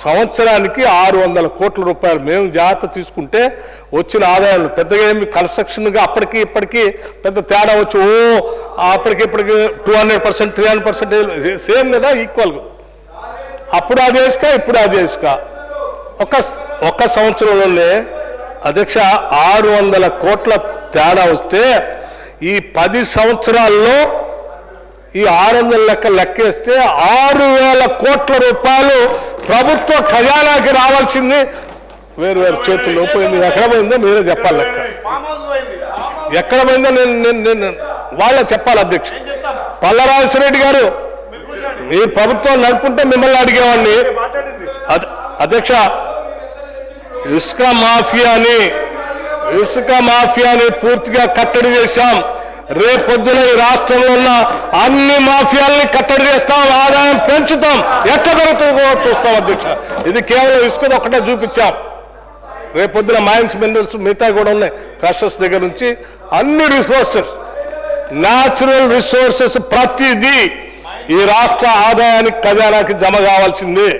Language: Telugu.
సంవత్సరానికి ఆరు వందల కోట్ల రూపాయలు. మేము జాగ్రత్త తీసుకుంటే వచ్చిన ఆదాయాలు పెద్దగా ఏమి కన్స్ట్రక్షన్గా అప్పటికి ఇప్పటికీ పెద్ద తేడా వచ్చి ఓ అప్పటికి ఇప్పటికి two hundred percent three hundred percent same కదా ఈక్వల్గా. అప్పుడు అది వేసుక ఇప్పుడు అది వేసుక ఒక ఒక సంవత్సరంలోనే అధ్యక్ష ఆరు వందల కోట్ల తేడా వస్తే ఈ పది సంవత్సరాల్లో ఈ ఆరు వందల లెక్క లెక్కేస్తే ఆరు వేల కోట్ల రూపాయలు ప్రభుత్వ ఖజానాకి రావాల్సింది వేరు వేరు చేతుల్లో పోయింది. ఎక్కడ పోయిందో మీరే చెప్పాలి లెక్క. ఎక్కడ పోయిందో నేను నేను వాళ్ళే చెప్పాలి అధ్యక్ష. నేను పల్లరాజరెడ్డి గారు మీ ప్రభుత్వం నడుపుకుంటే మిమ్మల్ని అడిగేవాడిని. అధ్యక్ష ఇసుక మాఫియాని ఇసుక మాఫియాని పూర్తిగా కట్టడి చేశాం. రేపొద్దున ఈ రాష్ట్రంలో ఉన్న అన్ని మాఫియాల్ని కట్టడి చేస్తాం ఆదాయం పెంచుతాం. ఎక్కడ పెరుగుతుందో చూస్తాం అధ్యక్ష. ఇది కేవలం ఇసుకది ఒక్కటే చూపించాం. రేపొద్దున మైన్స్ మినరల్స్ మిగతా కూడా ఉన్నాయి. క్రషర్స్ దగ్గర నుంచి అన్ని రిసోర్సెస్ న్యాచురల్ రిసోర్సెస్ ప్రతిదీ ఈ రాష్ట్ర ఆదాయానికి ఖజానాకి జమ కావాల్సిందే.